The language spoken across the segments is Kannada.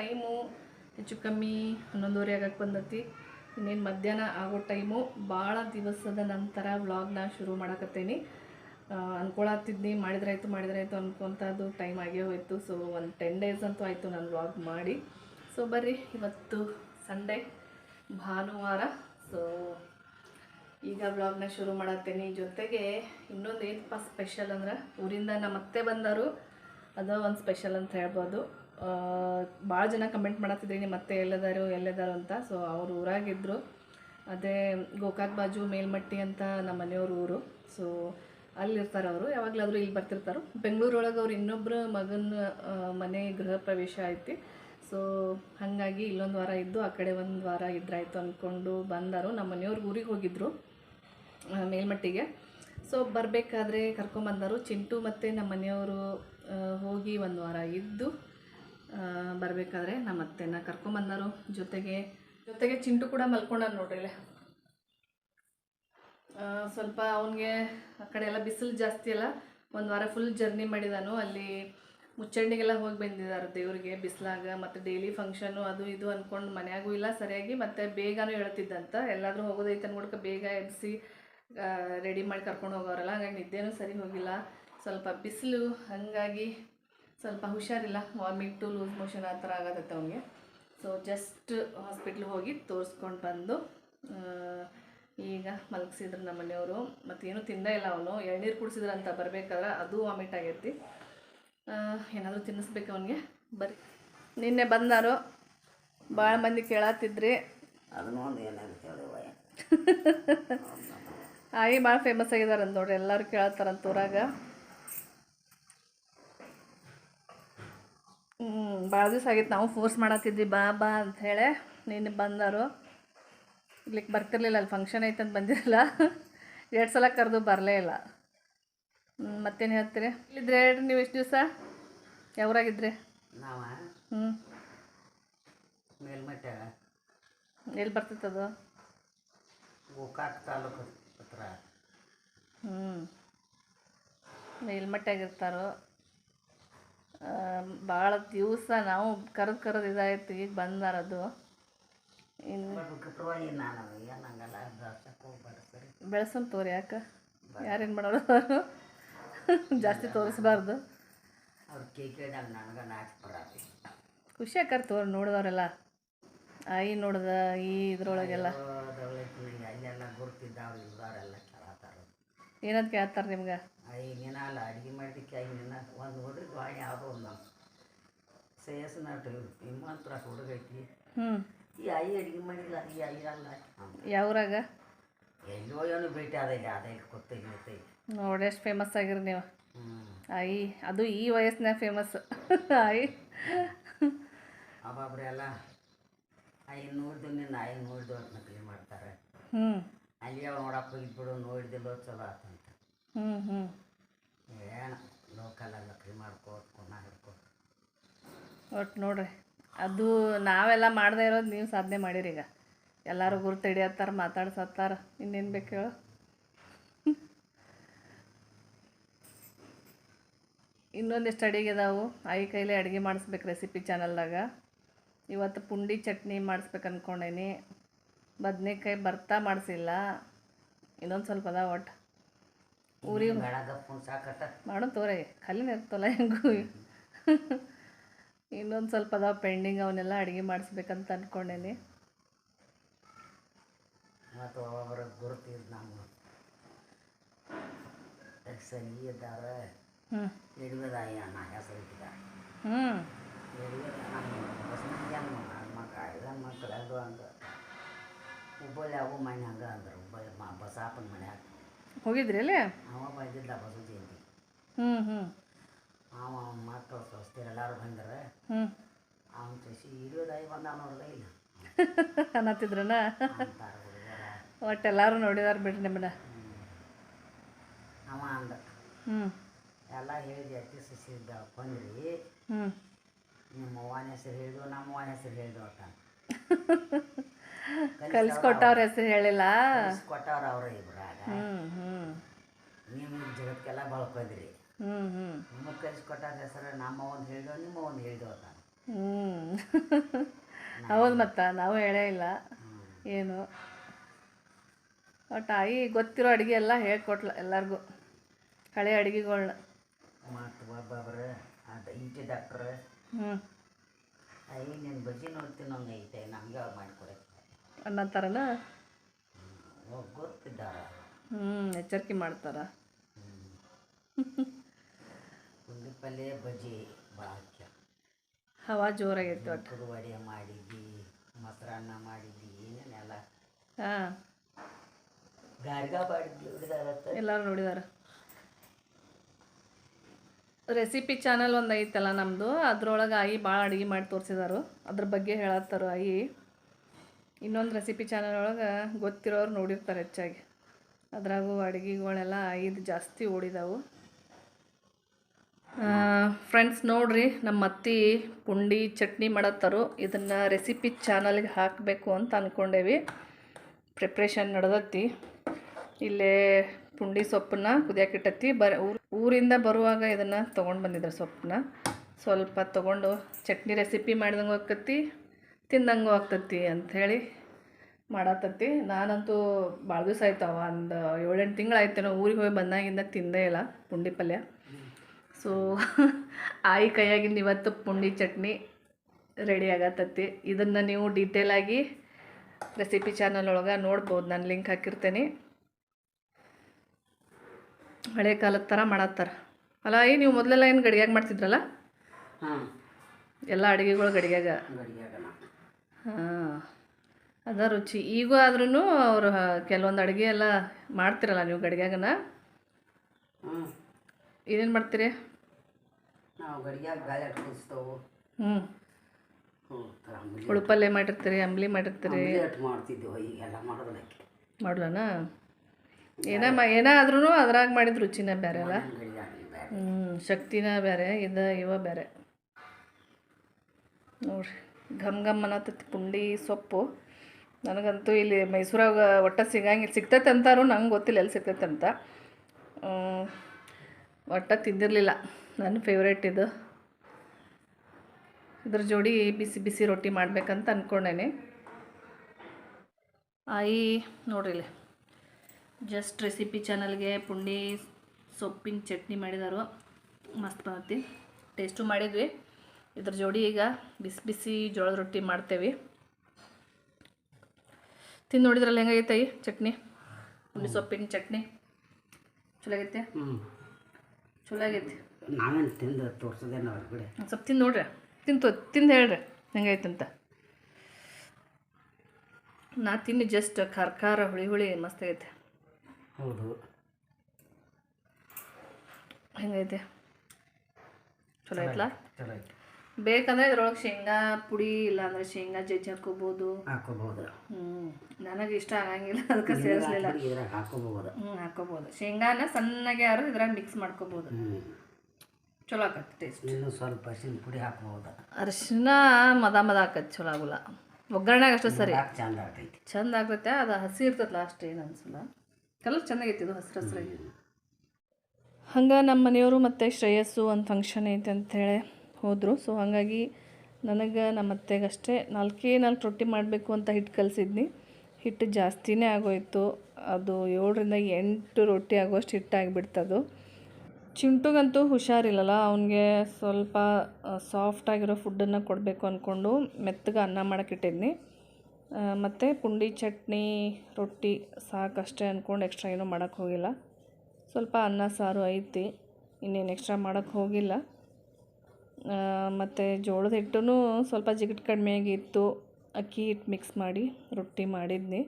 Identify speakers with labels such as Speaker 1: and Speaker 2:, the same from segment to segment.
Speaker 1: ಟೈಮು. ಹೆಚ್ಚು ಕಮ್ಮಿ ಹನ್ನೊಂದುವರೆ ಆಗಕ್ಕೆ ಬಂದತಿ. ಇನ್ನೇನು ಮಧ್ಯಾಹ್ನ ಆಗೋ ಟೈಮು. ಭಾಳ ದಿವಸದ ನಂತರ ವ್ಲಾಗ್ನ ಶುರು ಮಾಡಕತ್ತೇನಿ. ಅಂದ್ಕೊಳತ್ತಿದ್ನಿ ಮಾಡಿದ್ರಾಯ್ತು ಮಾಡಿದ್ರಾಯ್ತು ಅನ್ಕೊಂತದ್ದು ಟೈಮ್ ಆಗೇ ಹೋಯಿತು. ಸೊ ಒಂದು ಟೆನ್ ಡೇಸ್ ಅಂತೂ ಆಯಿತು ನಾನು ವ್ಲಾಗ್ ಮಾಡಿ. ಸೊ ಬರ್ರಿ, ಇವತ್ತು ಸಂಡೇ ಭಾನುವಾರ. ಸೊ ಈಗ ವ್ಲಾಗ್ನ ಶುರು ಮಾಡತ್ತೇನೆ. ಜೊತೆಗೆ ಇನ್ನೊಂದು ಏನಪ್ಪ ಸ್ಪೆಷಲ್ ಅಂದ್ರೆ ಊರಿಂದ ನಮ್ಮ ಅತ್ತೆ ಬಂದರು. ಅದು ಒಂದು ಸ್ಪೆಷಲ್ ಅಂತ ಹೇಳ್ಬೋದು. ಭಾಳ ಜನ ಕಮೆಂಟ್ ಮಾಡತ್ತಿದ್ರಿ ನಿಮ್ಮ ಅತ್ತೆ ಎಲ್ಲದಾರು ಎಲ್ಲದಾರು ಅಂತ. ಸೊ ಅವ್ರು ಊರಾಗಿದ್ದರು ಅದೇ ಗೋಕಾಕ್ ಬಾಜು ಮೇಲ್ಮಟ್ಟಿ ಅಂತ ನಮ್ಮ ಮನೆಯವ್ರ ಊರು. ಸೊ ಅಲ್ಲಿರ್ತಾರೆ ಅವರು. ಯಾವಾಗಲಾದರೂ ಇಲ್ಲಿ ಬರ್ತಿರ್ತಾರೆ. ಬೆಂಗಳೂರೊಳಗೆ ಅವ್ರು ಇನ್ನೊಬ್ಬರು ಮಗನ ಮನೆ ಗೃಹ ಪ್ರವೇಶ ಐತಿ. ಸೊ ಹಾಗಾಗಿ ಇಲ್ಲೊಂದು ವಾರ ಇದ್ದು, ಆ ಕಡೆ ಒಂದು ವಾರ ಇದ್ರಾಯ್ತು ಅಂದ್ಕೊಂಡು ಬಂದರು. ನಮ್ಮ ಮನೆಯವ್ರಿಗೆ ಊರಿಗೆ ಹೋಗಿದ್ರು ಮೇಲ್ಮಟ್ಟಿಗೆ. ಸೊ ಬರಬೇಕಾದ್ರೆ ಕರ್ಕೊಂಬಂದರು. ಚಿಂಟು ಮತ್ತು ನಮ್ಮ ಮನೆಯವರು ಹೋಗಿ ಒಂದು ವಾರ ಇದ್ದು ಬರಬೇಕಾದ್ರೆ ನಮ್ಮ ಅತ್ತೆನ ಕರ್ಕೊಂಬಂದರು. ಜೊತೆಗೆ ಜೊತೆಗೆ ಚಿಂಟು ಕೂಡ ಮಲ್ಕೊಂಡ ನೋಡ್ರಿ. ಸ್ವಲ್ಪ ಅವನಿಗೆ ಆ ಕಡೆ ಎಲ್ಲ ಬಿಸಿಲು ಜಾಸ್ತಿ ಅಲ್ಲ. ಒಂದು ವಾರ ಫುಲ್ ಜರ್ನಿ ಮಾಡಿದಾನು. ಅಲ್ಲಿ ಮುಚ್ಚಂಡಿಗೆಲ್ಲ ಹೋಗಿ ಬಂದಿದ್ದಾರೆ ದೇವ್ರಿಗೆ ಬಿಸಿಲಾಗ, ಮತ್ತು ಡೈಲಿ ಫಂಕ್ಷನು ಅದು ಇದು ಅಂದ್ಕೊಂಡು ಮನೆಯಾಗೂ ಇಲ್ಲ ಸರಿಯಾಗಿ, ಮತ್ತು ಬೇಗನೂ ಹೇಳ್ತಿದ್ದಂತ ಎಲ್ಲಾದರೂ ಹೋಗೋದೈತೆ ಅನ್ಕೊಡ್ಕ ಬೇಗ ಎಬ್ಸಿ ರೆಡಿ ಮಾಡಿ ಕರ್ಕೊಂಡು ಹೋಗೋರಲ್ಲ. ಹಾಗಾಗಿ ನಿದ್ದೆನೂ ಸರಿ ಹೋಗಿಲ್ಲ. ಸ್ವಲ್ಪ ಬಿಸಿಲು, ಹಾಗಾಗಿ ಸ್ವಲ್ಪ ಹುಷಾರಿಲ್ಲ ವಾಮಿಟು ಲೂಸ್ ಮೋಷನ್ ಆ ಥರ ಆಗತ್ತೆ ಅವನಿಗೆ. ಸೊ ಜಸ್ಟ್ ಹಾಸ್ಪಿಟ್ಲಿಗೆ ಹೋಗಿ ತೋರಿಸ್ಕೊಂಡು ಬಂದು ಈಗ ಮಲಗಿಸಿದ್ರು ನಮ್ಮ ಮನೆಯವರು. ಮತ್ತೇನು ತಿಂದೇ ಇಲ್ಲ ಅವನು. ಎಳ್ನೀರು ಕುಡಿಸಿದ್ರಂತ ಬರಬೇಕಾದ್ರೆ ಅದು ವಾಮಿಟ್ ಆಗೈತಿ. ಏನಾದರೂ ತಿನ್ನಿಸ್ಬೇಕು ಅವನಿಗೆ. ಬರಿ ನಿನ್ನೆ ಬಂದಾರು. ಭಾಳ ಮಂದಿ ಕೇಳತ್ತಿದ್ರಿ ಆಯಿ ಭಾಳ ಫೇಮಸ್ ಆಗಿದ್ದಾರೆ ಅಂತ ನೋಡ್ರಿ. ಎಲ್ಲರೂ ಕೇಳತ್ತಾರಂತ ಊರಾಗ. ಭಾಳ ದಿವಸ ಆಗಿತ್ತು ನಾವು ಫೋರ್ಸ್ ಮಾಡತ್ತಿದ್ವಿ ಬಾ ಬಾ ಅಂತ ಹೇಳಿ ನಿನ್ನೆ ಬಂದರು. ಇಲ್ಲಿಗೆ ಬರ್ತಿರ್ಲಿಲ್ಲ ಅಲ್ಲಿ ಫಂಕ್ಷನ್ ಐತೆ ಅಂತ ಬಂದಿರಲಿಲ್ಲ ಎರಡು ಸಲ ಕರೆದು ಬರಲೇ ಇಲ್ಲ. ಹ್ಞೂ ಮತ್ತೇನು ಹೇಳ್ತೀರಿ? ಇಲ್ಲಿದ್ರೆ ಹೇಳ್ರಿ ನೀವು ಎಷ್ಟು ದಿವಸ. ಯಾವ್ರಾಗಿದ್ರಿ
Speaker 2: ನಾವ?
Speaker 1: ಹ್ಞೂ ಎಲ್ಲಿ ಬರ್ತಿತ್ತದು
Speaker 2: ಗೋಕಾಕ್ ತಾಲೂಕು ಹತ್ರ.
Speaker 1: ಹ್ಞೂ ಮೇಲ್ಮಟ್ಟಾಗಿರ್ತಾರೋ ಭಾಳ ದಿವಸ ನಾವು ಕರೆದು ಕರೆದು ಇದಾಯ್ತು ಈಗ ಬಂದಾರದು. ಬೆಳೆಸೋನ್ ತೋರಿ ಯಾಕೆ? ಯಾರೇನು ಮಾಡೋರು ಜಾಸ್ತಿ ತೋರಿಸ್ಬಾರ್ದು. ಖುಷಿ ಆಕಾರ ತೋರಿ ನೋಡಿದವರೆಲ್ಲ ಐ ನೋಡ್ದ ಈ ಇದ್ರೊಳಗೆಲ್ಲ. ಏನಂತ ಕೇಳ್ತಾರೆ ನಿಮ್ಗೆ?
Speaker 2: ಐದು ದಿನ ಅಲ್ಲ ಅಡುಗೆ ಮಾಡಿದ್ದಕ್ಕೆ ಐದು ದಿನ ಒಂದು ಹುಡುಗ ಬಾಯಿ ಯಾವುದೋ ಒಂದು ಸೇಸ್ ನಾಟು ಹಿಮಂತ್ರ ಹುಡುಗ ಐತಿ
Speaker 1: ಹ್ಞೂ
Speaker 2: ಈ ಐ ಅಡುಗೆ ಮಾಡಿಲ್ಲ ಈ ಐ ಅಲ್ಲ.
Speaker 1: ಯಾವ್ರಾಗ?
Speaker 2: ಎಲ್ಲೋ ಏನೋ ಭೇಟಿ ಅದ ಇಲ್ಲ ಅದೇ ಗೊತ್ತೈತಿ
Speaker 1: ನೋಡಿ ಎಷ್ಟು ಫೇಮಸ್ ಆಗಿರಿ ನೀವು. ಐ ಅದು ಈ ವಯಸ್ಸಿನಾಗ ಫೇಮಸ್ ಐ
Speaker 2: ಅಬ್ಬಾಬ್ರಿ ಎಲ್ಲ ಐ ನೋಡಿದ್ರು ನಿನ್ನ ಐ ನೋಡಿದ್ರು ಅಂತ ನಕಲಿ ಮಾಡ್ತಾರೆ.
Speaker 1: ಹ್ಞೂ
Speaker 2: ಅಲ್ಲಿ ಅವ್ರು ನೋಡಪ್ಪ ಇದ್ಬಿಡು ನೋಡಿದಿಲ್ಲೋ ಚಲೋ ಆತಂತ.
Speaker 1: ಹ್ಞೂ ಹ್ಞೂ
Speaker 2: ಏನು ಲೋಕಲ್ ನಕಲಿ ಮಾಡ್ಕೋತ ಕೊನ ಹಿಡ್ಕೋ
Speaker 1: ಒಟ್ಟು ನೋಡ್ರಿ ಅದು ನಾವೆಲ್ಲ ಮಾಡದೇ ಇರೋದು ನೀವು ಸಾಧನೆ ಮಾಡಿರಿ ಈಗ. ಎಲ್ಲರೂ ಗುರುತು ಹಿಡಿಯತ್ತಾರ ಮಾತಾಡ್ಸತ್ತಾರ ಇನ್ನೇನು ಬೇಕು ಹೇಳು? ಇನ್ನೊಂದಿಷ್ಟು ಅಡಿಗೆ ಇದಾವು ಆಯಿ ಕೈಲಿ ಅಡುಗೆ ಮಾಡಿಸ್ಬೇಕು ರೆಸಿಪಿ ಚಾನಲ್ದಾಗ ಇವತ್ತು ಪುಂಡಿ ಚಟ್ನಿ ಮಾಡಿಸ್ಬೇಕು ಅಂದ್ಕೊಂಡೇನಿ ಬದನೇಕಾಯಿ ಬರ್ತಾ ಮಾಡಿಸಿಲ್ಲ. ಇನ್ನೊಂದು ಸ್ವಲ್ಪ ಅದ ಒಟ್ಟು ಊರಿಗೆ
Speaker 2: ಸಾಕತ್ತ
Speaker 1: ಮಾಡೋ ತೋರೆ ಖಾಲಿನೇ ಇರ್ತಲ್ಲ ಹೆಂಗೂ? ಇನ್ನೊಂದು ಸ್ವಲ್ಪ ಅದಾವ ಪೆಂಡಿಂಗ್ ಅವನ್ನೆಲ್ಲ ಅಡುಗೆ ಮಾಡಿಸ್ಬೇಕಂತ ಅಂದ್ಕೊಂಡೇನಿ
Speaker 2: ಮತ್ತು ಒಬ್ಬೊಬ್ಬರ ಗುರುತಿದ್ ನಮ್ಮ ಸರಿ ಇದ್ದಾರೆ
Speaker 1: ಹ್ಞೂ
Speaker 2: ಯಡಿಯೂದಾಯಿ ಅಣ್ಣ ಹೆಸರು ಇಟ್ಟಿದ್ದ
Speaker 1: ಹ್ಞೂ
Speaker 2: ಯಡಿಯೂದ ನಮ್ಮ ಬಸವಣ್ಣ ನನ್ನ ಮಕ್ಕಳು ಇದನ್ನ ಮಕ್ಕಳು ಅದು ಹಂಗೆ ಹುಬ್ಬಳ್ಳಿ ಅವು ಮನೆ ಹಂಗೆ ಅಂದ್ರೆ ಹುಬ್ಬಳ್ಳಿ ಮ ಬಸಾಪನ ಮನ್ಯಾಗ.
Speaker 1: ಹೋಗಿದ್ರಿ ಅಲ್ಲಿ?
Speaker 2: ಅವ ಬಂದಿದ್ದ ಬಸವ ಜಯಂತಿ.
Speaker 1: ಹ್ಞೂ ಹ್ಞೂ
Speaker 2: ಅವ ಮಕ್ಕಳು ಸ್ವಸ್ಥರು ಎಲ್ಲರೂ ಬಂದರೆ.
Speaker 1: ಹ್ಞೂ
Speaker 2: ಅವನ ಕೃಷಿ ಹಿಡಿಯೋದಾಗಿ ಬಂದ ನೋಡ್ದೆ ಇಲ್ಲ.
Speaker 1: ಅನ್ನತ್ತಿದ್ರನ? ಒಟ್ಟು ಎಲ್ಲರೂ ನೋಡಿದಾರೆ ಬಿಡ್ರಿ ನಿಮ್ಮನ್ನ.
Speaker 2: ಅವ ಅಂದ.
Speaker 1: ಹ್ಞೂ
Speaker 2: ಎಲ್ಲ ಹೇಳಿದೆ ಅತಿ ಸಸಿ ಬಂದ್ರಿ.
Speaker 1: ಹ್ಞೂ
Speaker 2: ನಿಮ್ಮ ಅವ್ವನ ಹೆಸರು ಹೇಳಿದ್ವು ನಮ್ಮ ಅವ್ವನ ಹೆಸರು ಹೇಳಿದ್ವು ಅಂತ.
Speaker 1: ಕಲಿಸ್ಕೊಟ್ಟವ್ರ ಹೆಸರು ಹೇಳಿಲ್ಲ.
Speaker 2: ಕೊಟ್ಟವ್ರು ಅವ್ರ ಇಬ್ಬರಾಗ
Speaker 1: ಹ್ಞೂ ಹ್ಞೂ
Speaker 2: ನೀವು ಈ ಜಗತ್ತೆಲ್ಲ ಬೆಳ್ಕೊಂಡ್ರಿ.
Speaker 1: ಹ್ಞೂ ಹ್ಞೂ
Speaker 2: ನಿಮಗೆ ಕಲಿಸ್ಕೊಟ್ಟವ್ರ ಹೆಸರು ನಮ್ಮ ಒಂದು ಹೇಳಿದೋ ನಿಮ್ಮ ಒಂದು ಹೇಳಿದೋ ಅಂತ.
Speaker 1: ಹ್ಞೂ ಹೌದು ಮತ್ತು ನಾವು ಹೇಳೇ ಇಲ್ಲ. ಏನು? ಒಟ್ಟು ಆಯಿ ಗೊತ್ತಿರೋ ಅಡುಗೆ ಎಲ್ಲ ಹೇಳ್ಕೊಟ್ಲ ಎಲ್ಲರಿಗೂ. ಹಳೆ ಅಡುಗೆಗಳ್ನ.
Speaker 2: ಮತ್ತು ಒಬ್ಬೊಬ್ರು ಅದು ಇಂಟಿ ಡಾಕ್ಟ್ರ್.
Speaker 1: ಹ್ಞೂ
Speaker 2: ಅಯ್ಯ ನಿನ್ನ ಬಜ್ಜಿ ನೋಡ್ತೀನಿ ಹಂಗೈತೆ ಐತೆ ನಮಗೆ ಮಾಡಿಕೊಡಕ್ಕೆ
Speaker 1: ಅನ್ನೋ ಥರನ
Speaker 2: ಗೊತ್ತಿದ್ದಾರ?
Speaker 1: ಹ್ಞೂ ಎಚ್ಚರಿಕೆ ಮಾಡ್ತಾರ?
Speaker 2: ಹವ ಪಲ್ಯ ಬಜ್ಜಿ ಭಾಳ
Speaker 1: ಹವಾ ಜೋರಾಗಿತ್ತು ಒಟ್ಟು.
Speaker 2: ವಡೆ ಮಾಡಿದ್ದಿ ಮೊಸರನ್ನ ಮಾಡಿದ್ವಿ ಏನೇನೆಲ್ಲ.
Speaker 1: ಹಾಂ.
Speaker 2: ಗಾರ್ಗ ಹಿಡಿದಾರತ್ತ
Speaker 1: ಎಲ್ಲರೂ ನೋಡಿದಾರ. ರೆಸಿಪಿ ಚಾನಲ್ ಒಂದು ಐತಲ್ಲ ನಮ್ಮದು ಅದ್ರೊಳಗೆ ಆಯಿ ಭಾಳ ಅಡುಗೆ ಮಾಡಿ ತೋರಿಸಿದಾರು. ಅದ್ರ ಬಗ್ಗೆ ಹೇಳತ್ತಾರು ಆಯಿ ಇನ್ನೊಂದು ರೆಸಿಪಿ ಚಾನಲ್ ಒಳಗೆ ಗೊತ್ತಿರೋರು ನೋಡಿರ್ತಾರೆ ಹೆಚ್ಚಾಗಿ. ಅದ್ರಾಗೂ ಅಡುಗೆಗಳೆಲ್ಲ ಐದು ಜಾಸ್ತಿ ಓಡಿದಾವು. ಫ್ರೆಂಡ್ಸ್ ನೋಡ್ರಿ ನಮ್ಮ ಅತ್ತಿ ಪುಂಡಿ ಚಟ್ನಿ ಮಾಡತ್ತರು. ಇದನ್ನು ರೆಸಿಪಿ ಚಾನಲ್ಗೆ ಹಾಕಬೇಕು ಅಂತ ಅಂದ್ಕೊಂಡೇವಿ ಪ್ರಿಪ್ರೇಷನ್ ನಡೆದತ್ತಿ ಇಲ್ಲೇ ಪುಂಡಿ ಸೊಪ್ಪನ್ನ ಕುದಿಯಾಕಿಟ್ಟತ್ತಿ ಬರ, ಊರ್, ಊರಿಂದ ಬರುವಾಗ ಇದನ್ನು ತೊಗೊಂಡು ಬಂದಿದ್ರು ಸೊಪ್ಪನ್ನ. ಸ್ವಲ್ಪ ತೊಗೊಂಡು ಚಟ್ನಿ ರೆಸಿಪಿ ಮಾಡಿದಂಗೆ ಆಕತಿ ತಿಂದಂಗೂ ಆಗ್ತತಿ ಅಂಥೇಳಿ ಮಾಡತ್ತತಿ. ನಾನಂತೂ ಭಾಳ ದಿವಸ ಆಯ್ತವ ಒಂದು ಏಳೆಂಟು ತಿಂಗಳಾಯ್ತೇನೋ ಊರಿಗೆ ಹೋಗಿ ಬಂದಾಗಿಂದ ತಿಂದೇ ಇಲ್ಲ ಪುಂಡಿ ಪಲ್ಯ. ಸೊ ಆಯಿ ಕೈಯಾಗಿಂದ ಇವತ್ತು ಪುಂಡಿ ಚಟ್ನಿ ರೆಡಿ ಆಗತ್ತತಿ. ಇದನ್ನು ನೀವು ಡೀಟೇಲಾಗಿ ರೆಸಿಪಿ ಚಾನಲ್ ಒಳಗೆ ನೋಡ್ಬೋದು ನಾನು ಲಿಂಕ್ ಹಾಕಿರ್ತೇನೆ. ಹಳೆ ಕಾಲದ ಥರ ಮಾಡತ್ತಾರ. ಅಲ್ಲ ಈ ನೀವು ಮೊದಲೆಲ್ಲ ಏನು ಗಡಿಯಾಗ ಮಾಡ್ತಿದ್ರಲ್ಲ?
Speaker 2: ಹಾಂ.
Speaker 1: ಎಲ್ಲ ಅಡುಗೆಗಳು
Speaker 2: ಗಡಿಯಾಗ
Speaker 1: ಹಾಂ ಅದ ರುಚಿ. ಈಗೂ ಆದ್ರೂ ಅವರು ಕೆಲವೊಂದು ಅಡುಗೆ ಎಲ್ಲ ಮಾಡ್ತಿರಲ್ಲ ನೀವು ಗಡಿಗ್ಯಾಗನ? ಏನೇನು ಮಾಡ್ತೀರಿ?
Speaker 2: ನಾವು ಗಡಿಗ್ಯಾಗ ಗಾಳಿ ಕುದಿಸ್ತವು
Speaker 1: ಹ್ಞೂ ಹುಳುಪಲ್ಲೆ ಮಾಡಿರ್ತೀರಿ ಅಂಬ್ಲಿ ಮಾಡಿರ್ತೀರಿ?
Speaker 2: ಮಾಡ್ತಿದ್ದೆವು ಈಗೆಲ್ಲ ಮಾಡೋದಕ್ಕೆ
Speaker 1: ಮಾಡ್ಲನ? ಏನ ಮ ಏನೇ ಆದ್ರೂ ಅದ್ರಾಗ ಮಾಡಿದ ರುಚಿನ ಬೇರೆ ಅಲ್ಲ? ಹ್ಞೂ ಶಕ್ತಿನ ಬೇರೆ ಇದ ಇವ ಬೇರೆ ನೋಡ್ರಿ. ಘಮ್ ಘಮ್ ಅನ್ನತ್ತೈತಿ ಪುಂಡಿ ಸೊಪ್ಪು. ನನಗಂತೂ ಇಲ್ಲಿ ಮೈಸೂರಾಗ ಒಟ್ಟು ಸಿಗಂಗಿಲ್ಲ. ಸಿಗ್ತೈತೆ ಅಂತಾರು ನಂಗೆ ಗೊತ್ತಿಲ್ಲ ಎಲ್ಲಿ ಸಿಗ್ತೈತೆ ಅಂತ. ಒಟ್ಟ ತಿಂದಿರಲಿಲ್ಲ. ನನ್ನ ಫೇವ್ರೇಟ್ ಇದು. ಇದ್ರ ಜೋಡಿ ಬಿಸಿ ಬಿಸಿ ರೊಟ್ಟಿ ಮಾಡ್ಬೇಕಂತ ಅಂದ್ಕೊಂಡೇನೆ ಆಯಿ ನೋಡ್ರಿ ಜಸ್ಟ್ ರೆಸಿಪಿ ಚಾನಲ್ಗೆ ಪುಂಡಿ ಸೊಪ್ಪಿನ ಚಟ್ನಿ ಮಾಡಿದಾರು. ಮಸ್ತ್ ಬಂದತಿ. ಟೇಸ್ಟು ಮಾಡಿದ್ವಿ. ಇದ್ರ ಜೋಡಿ ಈಗ ಬಿಸಿ ಬಿಸಿ ಜೋಳದ ರೊಟ್ಟಿ ಮಾಡ್ತೇವೆ. ತಿಂದು ನೋಡಿದ್ರಲ್ಲ ಹೆಂಗೈತೆ ಈ ಚಟ್ನಿ? ಹುಣ್ಣಿ ಸೊಪ್ಪಿನ ಚಟ್ನಿ? ಚಲೋ ಆಗೈತೆ?
Speaker 2: ಹ್ಞೂ
Speaker 1: ಚಲೋ ಆಗೈತಿ.
Speaker 2: ನಾವೇನು ತಿಂದು ತೋರಿಸೋದೇನು ಅವ್ರ ಕಡೆ?
Speaker 1: ಸ್ವಲ್ಪ ತಿಂದು ನೋಡ್ರಿ. ತಿಂತು ತಿಂದು ಹೇಳ್ರಿ ಅಂತ. ನಾ ತಿನ್ನಿ ಜಸ್ಟ್ ಖಾರ ಖಾರ ಹುಳಿ ಹುಳಿ ಮಸ್ತ್ ಆಗೈತೆ.
Speaker 2: ಹೌದು.
Speaker 1: ಹೆಂಗೈತೆ? ಚಲೋ ಐತ್ಲಾ?
Speaker 2: ಚಲೋ ಐತಿ
Speaker 1: ಬೇಕಂದ್ರೆ ಇದ್ರೊಳಗೆ ಶೇಂಗಾ ಪುಡಿ ಇಲ್ಲಾಂದ್ರೆ ಶೇಂಗಾ ಜಜ್ಜಿ ಹಾಕೋಬಹುದು
Speaker 2: ಹಾಕೋಬಹುದು
Speaker 1: ಹ್ಮ್. ನನಗೆ ಇಷ್ಟ ಆಗಂಗಿಲ್ಲ ಅದಕ್ಕೆ ಸೇರಿಸ್ಲಿಲ್ಲ.
Speaker 2: ಇದ್ರಾಗ ಹಾಕೋಬಹುದು
Speaker 1: ಹ್ಞೂ ಹಾಕೋಬಹುದು ಶೇಂಗಾನ ಸಣ್ಣಗೆ ಯಾರು ಇದ್ರಾಗ ಮಿಕ್ಸ್
Speaker 2: ಮಾಡ್ಕೋಬಹುದು
Speaker 1: ಚಲೋ ಆಕತ್ತೆ ಟೇಸ್ಟ್
Speaker 2: ಇನ್ನೂ ಸ್ವಲ್ಪ ಅರಿಶಿನ ಪುಡಿ ಹಾಕ್ಬೋದು.
Speaker 1: ಅರಿಶಿನ ಮದ ಮದ ಆಕತ್ತೆ ಚಲೋ ಆಗುಲ್ಲ. ಒಗ್ಗರಣೆಗೆ ಅಷ್ಟು ಸರಿ.
Speaker 2: ಚಂದ ಆಗ್ತೈತಿ.
Speaker 1: ಚಂದ ಆಗ್ತೈತೆ ಅದು ಹಸಿ ಇರ್ತದೆ ಲಾಸ್ಟ್ ಏನು ಅನ್ಸಲ್ಲ ಕಲರ್ ಚೆನ್ನಾಗೈತಿ ಇದು ಹಸಿರು ಹಸಿರಾಗಿ. ಹಂಗೆ ನಮ್ಮ ಮನೆಯವರು ಮತ್ತು ಶ್ರೇಯಸ್ಸು ಒಂದು ಫಂಕ್ಷನ್ ಐತೆ ಅಂಥೇಳಿ ಹೋದರು. ಸೊ ಹಾಗಾಗಿ ನನಗೆ ನಮ್ಮ ಅತ್ತೆಗಷ್ಟೇ ನಾಲ್ಕೇ ನಾಲ್ಕು ರೊಟ್ಟಿ ಮಾಡಬೇಕು ಅಂತ ಹಿಟ್ಟು ಕಲಿಸಿದ್ನಿ. ಹಿಟ್ಟು ಜಾಸ್ತಿನೇ ಆಗೋಯಿತು. ಅದು ಏಳರಿಂದ ಎಂಟು ರೊಟ್ಟಿ ಆಗೋಷ್ಟು ಹಿಟ್ಟಾಗಿಬಿಡ್ತದು ಚಿಂಟುಗಂತೂ ಹುಷಾರಿಲ್ಲಲ್ಲ. ಅವನಿಗೆ ಸ್ವಲ್ಪ ಸಾಫ್ಟಾಗಿರೋ ಫುಡ್ಡನ್ನು ಕೊಡಬೇಕು ಅಂದ್ಕೊಂಡು ಮೆತ್ತಗೆ ಅನ್ನ ಮಾಡೋಕ್ಕಿಟ್ಟಿದ್ನಿ. ಮತ್ತು ಪುಂಡಿ, ಚಟ್ನಿ, ರೊಟ್ಟಿ ಸಾಕಷ್ಟೇ ಅಂದ್ಕೊಂಡು ಎಕ್ಸ್ಟ್ರಾ ಏನೂ ಮಾಡೋಕ್ಕೆ ಹೋಗಿಲ್ಲ. ಸ್ವಲ್ಪ ಅನ್ನ, ಸಾರು ಐತಿ. ಇನ್ನೇನು ಎಕ್ಸ್ಟ್ರಾ ಮಾಡೋಕ್ಕೆ ಹೋಗಿಲ್ಲ. ಮತ್ತು ಜೋಳದ ಹಿಟ್ಟು ಸ್ವಲ್ಪ ಜಿಗಿಟ್ ಕಡಿಮೆಯಾಗಿತ್ತು ಅಕ್ಕಿ ಹಿಟ್ಟು ಮಿಕ್ಸ್ ಮಾಡಿ, ರೊಟ್ಟಿ ಮಾಡಿದ್ನಿ.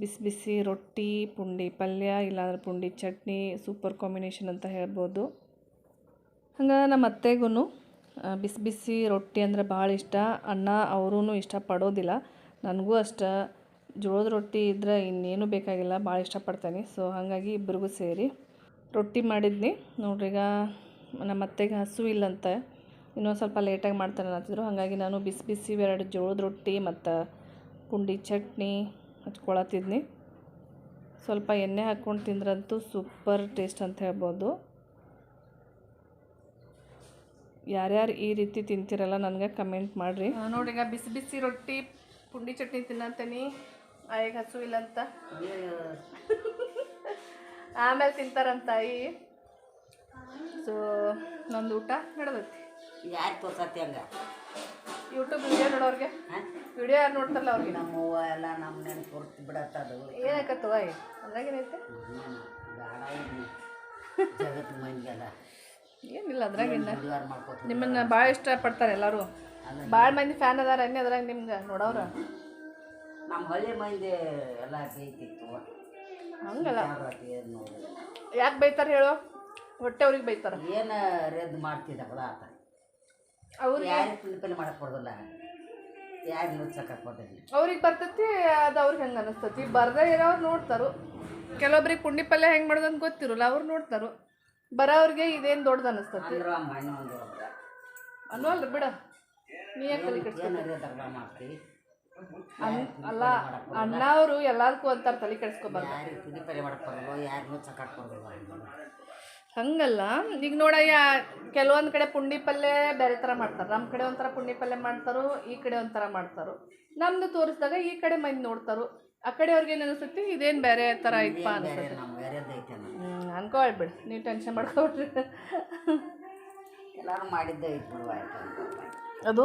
Speaker 1: ಬಿಸಿ ಬಿಸಿ ರೊಟ್ಟಿ, ಪುಂಡಿ ಪಲ್ಯ, ಇಲ್ಲಾಂದ್ರೆ ಪುಂಡಿ ಚಟ್ನಿ ಸೂಪರ್ ಕಾಂಬಿನೇಷನ್ ಅಂತ ಹೇಳ್ಬೋದು. ಹಂಗೆ ನಮ್ಮ ಅತ್ತೆಗೂ ಬಿಸಿ ಬಿಸಿ ರೊಟ್ಟಿ ಅಂದರೆ ಭಾಳ ಇಷ್ಟ. ಅಣ್ಣ ಅವರೂ ಇಷ್ಟಪಡೋದಿಲ್ಲ ನನಗೂ ಅಷ್ಟ. ಜೋಳದ ರೊಟ್ಟಿ ಇದ್ದರೆ ಇನ್ನೇನು ಬೇಕಾಗಿಲ್ಲ, ಭಾಳ ಇಷ್ಟಪಡ್ತೇನೆ ಸೊ ಹಾಗಾಗಿ ಇಬ್ಬರಿಗೂ ಸೇರಿ ರೊಟ್ಟಿ ಮಾಡಿದ್ನಿ. ನೋಡ್ರಿ ಈಗ ನಮ್ಮ ಅತ್ತೆಗೆ ಹಸು ಇಲ್ಲಂತ ಇನ್ನೊಂದು ಸ್ವಲ್ಪ ಲೇಟಾಗಿ ಮಾಡ್ತಾರೆ ಅನ್ನತ್ತಿದ್ರು. ಹಾಗಾಗಿ ನಾನು ಬಿಸಿ ಬಿಸಿ ಎರಡು ಜೋಳದ ರೊಟ್ಟಿ ಮತ್ತು ಪುಂಡಿ ಚಟ್ನಿ ಹಚ್ಕೊಳತ್ತಿದ್ನಿ. ಸ್ವಲ್ಪ ಎಣ್ಣೆ ಹಾಕ್ಕೊಂಡು ತಿಂದ್ರಂತೂ ಸೂಪರ್ ಟೇಸ್ಟ್ ಅಂತ ಹೇಳ್ಬೋದು. ಯಾರ್ಯಾರು ಈ ರೀತಿ ತಿಂತಿರಲ್ಲ ನನಗೆ ಕಮೆಂಟ್ ಮಾಡಿರಿ. ನೋಡಿ ಈಗ ಬಿಸಿ ಬಿಸಿ ರೊಟ್ಟಿ ಪುಂಡಿ ಚಟ್ನಿ ತಿನ್ನಂತೀನಿ. ಆಯಿಗೆ ಹಸು ಇಲ್ಲ ಅಂತ ಆಮೇಲೆ ತಿಂತಾರಂತ ತಾಯಿ ಸೊ ನಂದು ಊಟ ನಡೆದೈತಿ.
Speaker 2: ಯಾರು ತೋರ್ಸತ್ತೆ ಹಂಗೆ?
Speaker 1: YouTube video ನೋಡೋರಿಗೆ? ವಿಡಿಯೋ ಯಾರು ನೋಡ್ತಾರಲ್ಲ ಅವ್ರಿಗೆ?
Speaker 2: ನಮ್ಮ ಹೂವ ಎಲ್ಲ ನಮ್ಮ ನೆನಪು ಹೊರ್ತು ಬಿಡತ್ತದು
Speaker 1: ಏನಾಕತ್ತವ ಅದ್ರಾಗೇನೈತೆ
Speaker 2: ಜಗತ್ತು ಮಂದಿಗೆಲ್ಲ
Speaker 1: ಏನಿಲ್ಲ ಅದ್ರಾಗಿನ್ನ ನಿಮ್ಮನ್ನ ಭಾಳ ಇಷ್ಟಪಡ್ತಾರೆ ಎಲ್ಲರೂ. ಭಾಳ ಮಂದಿ ಫ್ಯಾನ್ ಅದಾರ ಅನ್ನೇ ಅದ್ರಾಗ ನಿಮ್ಗೆ ನೋಡೋರು?
Speaker 2: ನಮ್ಮ ಹಳ್ಳಿ ಮಂದಿ ಎಲ್ಲ ಬೈತಿತ್ತು
Speaker 1: ಹಂಗಲ್ಲ. ಯಾಕೆ ಬೈತಾರೆ ಹೇಳು? ಹೊಟ್ಟೆ ಅವ್ರಿಗೆ ಬೈತಾರ.
Speaker 2: ಏನು ರೆದ್ದು ಮಾಡ್ತಿದ್ದಲ್ಲ ಆತ
Speaker 1: ಅವ್ರಿಗೆ
Speaker 2: ಯಾರಿಗೆ ಪಿಲ್ ಮಾಡಕ್ಕೆ ಬರೋದಿಲ್ಲ? ಯಾರು ನುಚ್ಚಕ್ಕೆ ಬರೋದಿಲ್ಲ
Speaker 1: ಅವ್ರಿಗೆ ಬರ್ತೈತಿ ಅದು ಅವ್ರಿಗೆ ಹೆಂಗೆ ಅನಿಸ್ತತಿ? ಬರ್ದೇ ಇರೋರು ನೋಡ್ತಾರು. ಕೆಲವೊಬ್ರಿಗೆ ಪುಂಡಿ ಪಲ್ಯ ಹೆಂಗೆ ಮಾಡೋದಂತ ಗೊತ್ತಿರಲ್ಲ ಅವ್ರು ನೋಡ್ತಾರು. ಬರೋವ್ರಿಗೆ ಇದೇನು ದೊಡ್ಡದು ಅನಿಸ್ತತಿ.
Speaker 2: ಅಂದ್ರೆ ಮಣ್ಣು ಒಂದು
Speaker 1: ಅನ್ನೋಲ್ರಿ ಬಿಡ. ನೀ ಯಾಕೆ ತಲೆ
Speaker 2: ಮಾಡ್ತೀವಿ
Speaker 1: ಅಲ್ಲ ಅಣ್ಣ ಅವರು ಎಲ್ಲದಕ್ಕೂ ಅಂತಾರೆ ತಲೆ ಕೆಡಿಸ್ಕೊಬಾರ್ದು.
Speaker 2: ಯಾರಿಗೆ ಪಲ್ಯ ಮಾಡಕ್ಕೆ ಬರೋಲ್ಲ ಯಾರು ನುಚ್ಚಕ್ಕೆ ಬರೋದಿಲ್ಲ?
Speaker 1: ಹಂಗಲ್ಲ. ಈಗ ನೋಡಯ್ಯ ಕೆಲವೊಂದು ಕಡೆ ಪುಂಡಿ ಪಲ್ಯ ಬೇರೆ ಥರ ಮಾಡ್ತಾರೆ. ನಮ್ಮ ಕಡೆ ಒಂಥರ ಪುಂಡಿ ಪಲ್ಯ ಮಾಡ್ತಾರೋ ಈ ಕಡೆ ಒಂಥರ ಮಾಡ್ತಾರೋ. ನಮ್ದು ತೋರಿಸಿದಾಗ ಈ ಕಡೆ ಮಂದಿ ನೋಡ್ತಾರೋ. ಆ ಕಡೆ ಅವ್ರಿಗೆ ಏನು ಅನಿಸುತ್ತೆ ಇದೇನು ಬೇರೆ ಥರ ಐತಪ್ಪ ಅನಿಸ್ತೈತಿ.
Speaker 2: ಐತೆ ನಮ್ಮ
Speaker 1: ಅನ್ಕೊಳ್ಬಿಡಿ ನೀವು ಟೆನ್ಷನ್ ಮಾಡ್ಕೊಬಿಡ್ರಿ.
Speaker 2: ಎಲ್ಲರೂ ಮಾಡಿದ್ದೆ
Speaker 1: ಅದು?